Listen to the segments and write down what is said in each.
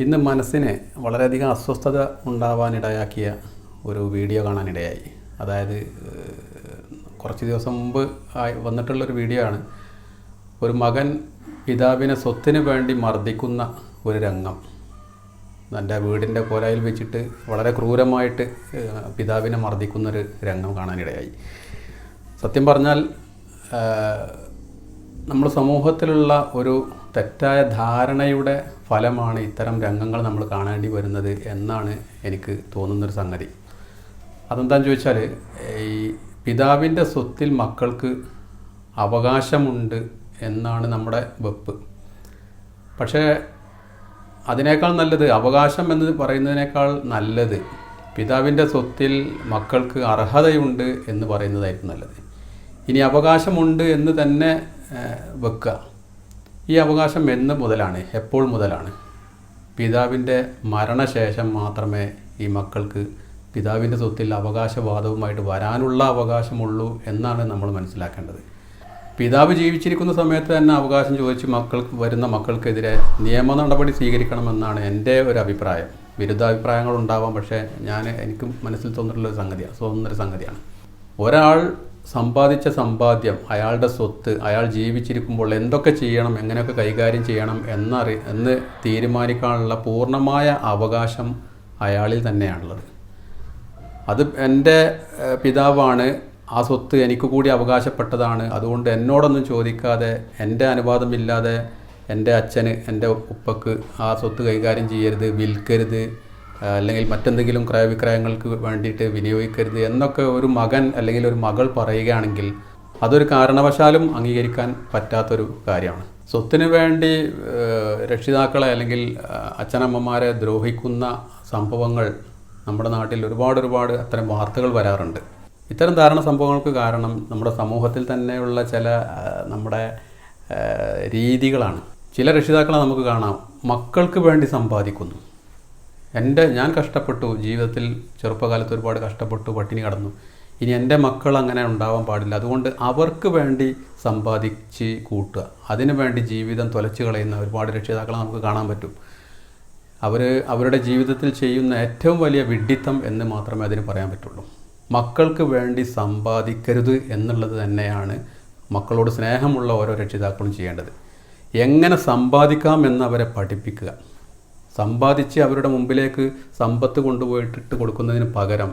ഇന്ന് മനസ്സിന് വളരെയധികം അസ്വസ്ഥത ഉണ്ടാവാനിടയാക്കിയ ഒരു വീഡിയോ കാണാനിടയായി. അതായത് കുറച്ച് ദിവസം മുമ്പ് ആയി വന്നിട്ടുള്ളൊരു വീഡിയോ ആണ് ഒരു മകൻ പിതാവിനെ സ്വത്തിന് വേണ്ടി മർദ്ദിക്കുന്ന ഒരു രംഗം. എന്റെ വീടിന്റെ കോലായിൽ വെച്ചിട്ട് വളരെ ക്രൂരമായിട്ട് പിതാവിനെ മർദ്ദിക്കുന്നൊരു രംഗം കാണാനിടയായി. സത്യം പറഞ്ഞാൽ നമ്മുടെ സമൂഹത്തിലുള്ള ഒരു തെറ്റായ ധാരണയുടെ ഫലമാണ് ഇത്തരം രംഗങ്ങൾ നമ്മൾ കാണേണ്ടി വരുന്നത് എന്നാണ് എനിക്ക് തോന്നുന്നൊരു സംഗതി. അതെന്താണെന്ന് ചോദിച്ചാൽ ഈ പിതാവിന്റെ സ്വത്തിൽ മക്കൾക്ക് അവകാശമുണ്ട് എന്നാണ് നമ്മുടെ വെപ്പ്. പക്ഷേ അതിനേക്കാൾ നല്ലത് അവകാശം എന്ന് പറയുന്നതിനേക്കാൾ നല്ലത് പിതാവിന്റെ സ്വത്തിൽ മക്കൾക്ക് അർഹതയുണ്ട് എന്ന് പറയുന്നതായിരിക്കും നല്ലത്. ഇനി അവകാശമുണ്ട് എന്ന് തന്നെ വെക്കുക. ഈ അവകാശം എന്ന് മുതലാണ് എപ്പോൾ മുതലാണ്? പിതാവിന്റെ മരണശേഷം മാത്രമേ ഈ മക്കൾക്ക് പിതാവിന്റെ സ്വത്തിൽ അവകാശവാദവുമായിട്ട് വരാനുള്ള അവകാശമുള്ളൂ എന്നാണ് നമ്മൾ മനസ്സിലാക്കേണ്ടത്. പിതാവ് ജീവിച്ചിരിക്കുന്ന സമയത്ത് തന്നെ അവകാശം ചോദിച്ച് മക്കൾക്ക് വരുന്ന മക്കൾക്കെതിരെ നിയമ നടപടി സ്വീകരിക്കണമെന്നാണ് എന്റെ ഒരു അഭിപ്രായം. വിരുദ്ധാഭിപ്രായങ്ങൾ ഉണ്ടാവാം പക്ഷേ ഞാൻ എനിക്ക് മനസ്സിൽ തോന്നിയിട്ടുള്ള ഒരു സംഗതിയാണ് തോന്നുന്നൊരു സംഗതിയാണ്. ഒരാൾ സമ്പാദിച്ച സമ്പാദ്യം അയാളുടെ സ്വത്ത് അയാൾ ജീവിച്ചിരിക്കുമ്പോൾ എന്തൊക്കെ ചെയ്യണം എങ്ങനെയൊക്കെ കൈകാര്യം ചെയ്യണം എന്നറി എന്ന് തീരുമാനിക്കാനുള്ള പൂർണമായ അവകാശം അയാളിൽ തന്നെയാണുള്ളത്. അത് എന്റെ പിതാവാണ്. ആ സ്വത്ത് എനിക്ക് കൂടി അവകാശപ്പെട്ടതാണ്. അതുകൊണ്ട് എന്നോടൊന്നും ചോദിക്കാതെ എന്റെ അനുവാദമില്ലാതെ എന്റെ അച്ഛന് എന്റെ ഉപ്പക്ക് ആ സ്വത്ത് കൈകാര്യം ചെയ്യരുത് വിൽക്കരുത്. അല്ലെങ്കിൽ മറ്റെന്തെങ്കിലും ക്രയവിക്രയങ്ങൾക്ക് വേണ്ടിയിട്ട് വിനിയോഗിക്കരുത് എന്നൊക്കെ ഒരു മകൻ അല്ലെങ്കിൽ ഒരു മകൾ പറയുകയാണെങ്കിൽ അതൊരു കാരണവശാലും അംഗീകരിക്കാൻ പറ്റാത്തൊരു കാര്യമാണ്. സ്വത്തിന് വേണ്ടി രക്ഷിതാക്കളെ അല്ലെങ്കിൽ അച്ഛനമ്മമാരെ ദ്രോഹിക്കുന്ന സംഭവങ്ങൾ നമ്മുടെ നാട്ടിൽ ഒരുപാട് ഒരുപാട് അത്തരം വാർത്തകൾ വരാറുണ്ട്. ഇത്തരം ധാരണ സംഭവങ്ങൾക്ക് കാരണം നമ്മുടെ സമൂഹത്തിൽ തന്നെയുള്ള ചില നമ്മുടെ രീതികളാണ്. ചില രക്ഷിതാക്കളെ നമുക്ക് കാണാം. മക്കൾക്ക് വേണ്ടി സമ്പാദിക്കുന്നു. എന്റെ ഞാൻ കഷ്ടപ്പെട്ടു. ജീവിതത്തിൽ ചെറുപ്പകാലത്ത് ഒരുപാട് കഷ്ടപ്പെട്ടു പട്ടിണി കടന്നു. ഇനി എന്റെ മക്കൾ അങ്ങനെ ഉണ്ടാവാൻ പാടില്ല. അതുകൊണ്ട് അവർക്ക് വേണ്ടി സമ്പാദിച്ച് കൂട്ടുക. അതിനു വേണ്ടി ജീവിതം തുലച്ചു കളയുന്ന ഒരുപാട് രക്ഷിതാക്കളെ നമുക്ക് കാണാൻ പറ്റും. അവർ അവരുടെ ജീവിതത്തിൽ ചെയ്യുന്ന ഏറ്റവും വലിയ വിഡ്ഢിത്തം എന്ന് മാത്രമേ അതിന് പറയാൻ പറ്റുള്ളൂ. മക്കൾക്ക് വേണ്ടി സമ്പാദിക്കരുത് എന്നുള്ളത് തന്നെയാണ് മക്കളോട് സ്നേഹമുള്ള ഓരോ രക്ഷിതാക്കളും ചെയ്യേണ്ടത്. എങ്ങനെ സമ്പാദിക്കാം എന്നവരെ പഠിപ്പിക്കുക. സമ്പാദിച്ച് അവരുടെ മുമ്പിലേക്ക് സമ്പത്ത് കൊണ്ടുപോയിട്ടിട്ട് കൊടുക്കുന്നതിന് പകരം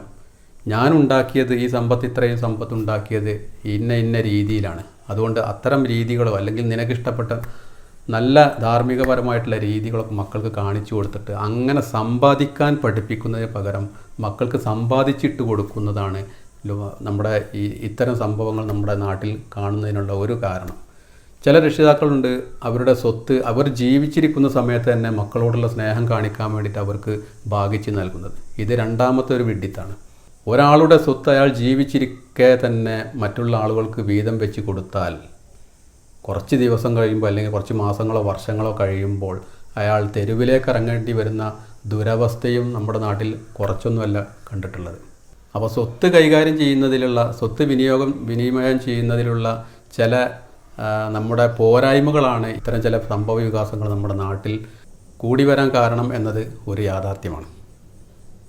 ഞാൻ ഉണ്ടാക്കിയത് ഈ സമ്പത്ത് ഇത്രയും സമ്പത്ത് ഉണ്ടാക്കിയത് ഇന്ന ഇന്ന രീതിയിലാണ്. അതുകൊണ്ട് അത്തരം രീതികളോ അല്ലെങ്കിൽ നിനക്കിഷ്ടപ്പെട്ട നല്ല ധാർമ്മികപരമായിട്ടുള്ള രീതികളൊക്കെ മക്കൾക്ക് കാണിച്ചു കൊടുത്തിട്ട് അങ്ങനെ സമ്പാദിക്കാൻ പഠിപ്പിക്കുന്നതിന് പകരം മക്കൾക്ക് സമ്പാദിച്ചിട്ട് കൊടുക്കുന്നതാണ് നമ്മുടെ ഈ ഇത്തരം സംഭവങ്ങൾ നമ്മുടെ നാട്ടിൽ കാണുന്നതിനുള്ള ഒരു കാരണം. ചില രക്ഷിതാക്കളുണ്ട് അവരുടെ സ്വത്ത് അവർ ജീവിച്ചിരിക്കുന്ന സമയത്ത് തന്നെ മക്കളോടുള്ള സ്നേഹം കാണിക്കാൻ വേണ്ടിയിട്ട് അവർക്ക് ഭാഗിച്ച് നൽകുന്നത്. ഇത് രണ്ടാമത്തെ ഒരു വിഡ്ഢിത്താണ് ഒരാളുടെ സ്വത്ത് അയാൾ ജീവിച്ചിരിക്കെ തന്നെ മറ്റുള്ള ആളുകൾക്ക് വീതം വെച്ച് കൊടുത്താൽ കുറച്ച് ദിവസം കഴിയുമ്പോൾ അല്ലെങ്കിൽ കുറച്ച് മാസങ്ങളോ വർഷങ്ങളോ കഴിയുമ്പോൾ അയാൾ തെരുവിലേക്ക് ഇറങ്ങേണ്ടി വരുന്ന ദുരവസ്ഥയും നമ്മുടെ നാട്ടിൽ കുറച്ചൊന്നുമല്ല കണ്ടിട്ടുള്ളത്. അപ്പോൾ സ്വത്ത് കൈകാര്യം ചെയ്യുന്നതിലുള്ള സ്വത്ത് വിനിയോഗം വിനിമയം ചെയ്യുന്നതിലുള്ള ചില നമ്മുടെ പോരായ്മകളാണ് ഇത്തരം ചില സംഭവ വികാസങ്ങൾ നമ്മുടെ നാട്ടിൽ കൂടി വരാൻ കാരണം എന്നത് ഒരു യാഥാർത്ഥ്യമാണ്.